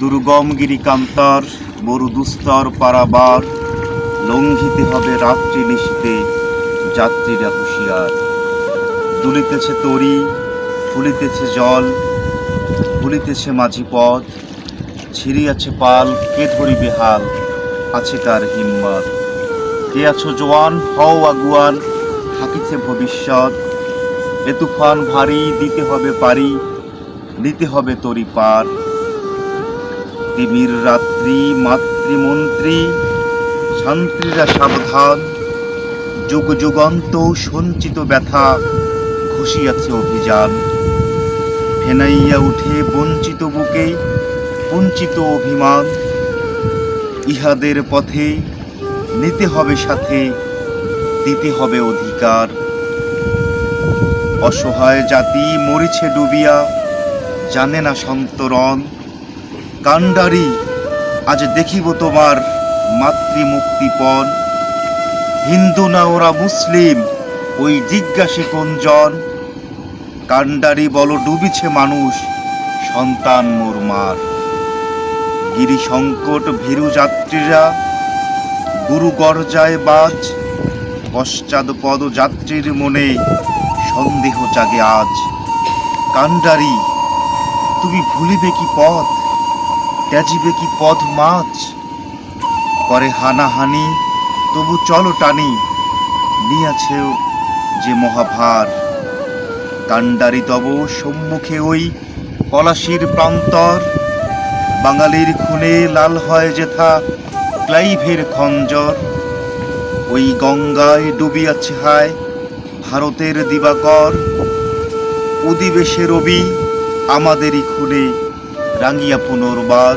দুর্গম গিরিকান্তর, বড় দুস্তর পারাবার, লঙ্ঘিতে হবে রাত্রি নিশীতে যাত্রীরা হুঁশিয়ার। দুলিতেছে তরি, ফুলিতেছে জল, ফুলিতেছে মাঝি পথ, ছিড়িয়াছে পাল, কে ধরিবে হাল, আছে কার হিম্মত? কে আছো জোয়ান, হও আগুয়ান, থাকিছে ভবিষ্যৎ। এ তুফান ভারী, দিতে হবে পারি, নিতে হবে তরি পার। তিমির রাত্রি, মাতৃমন্ত্রী, শান্ত্রীরা সাবধান। যুগ যুগান্ত সঞ্চিত ব্যথা ঘুষিয়াছে অভিযান। ফেনাইয়া উঠে বঞ্চিত বুকে বঞ্চিত অভিমান। ইহাদের পথে নিতে হবে সাথে, দিতে হবে অধিকার। অসহায় জাতি মরিছে ডুবিয়া, জানে না সন্তরণ। কাণ্ডারি, আজ দেখিব তোমার মাতৃমুক্তিপণ হিন্দু না ওরা মুসলিম, ওই জিজ্ঞাসে কোনজন কাণ্ডারি বল ডুবিছে মানুষ, সন্তান মোর মার। গিরি সংকট ভীরু যাত্রীরা, গুরু গরজায় বাজ। পশ্চাৎ পদ যাত্রীর মনে সন্দেহ জাগে আজ। কাণ্ডারি, তুমি ভুলিবে কি পথ? ত্যাজিবে কি পথ মাছ? করে হানাহানি, তবু চলো টানি। নিয়াছেও যে মহাভার। কাণ্ডারি তব সম্মুখে ওই পলাশির প্রান্তর। বাঙালির খুনে লাল হয় যেথা ক্লাইভের খঞ্জর। ওই গঙ্গায় ডুবিয়াছে হায় ভারতের দিবাকর। উদিবেশে রবি আমাদেরই খুনে। রাঙিয়া পুনর্বার।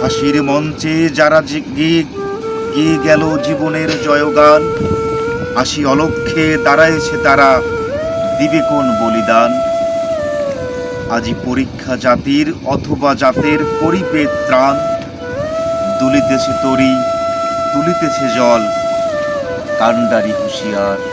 হাসির মঞ্চে যারা গিয়ে গেল জীবনের জয়গান আসি অলক্ষে দাঁড়াইছে তারা দিবে কোন বলিদান? আজি পরীক্ষা জাতির অথবা জাতের করিবে ত্রাণ। দুলিতেছে তরি তুলিতেছে জল, কাণ্ডারি হুঁশিয়ার।